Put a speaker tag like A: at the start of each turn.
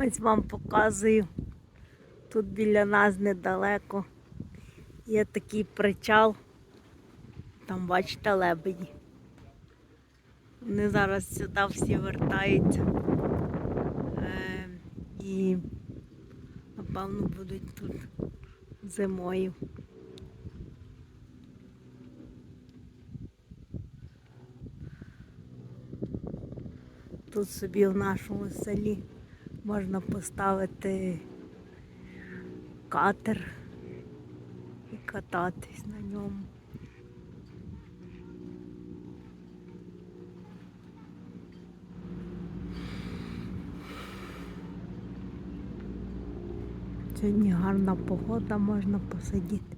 A: Ось вам показую. Тут біля нас недалеко є такий причал. Там бачите лебеді. Вони зараз сюди всі вертаються. Е, і напевно будуть тут зимою. Тут собі в нашому селі можна поставити катер і кататись на ньому. Сьогодні гарна погода, можна посидіти.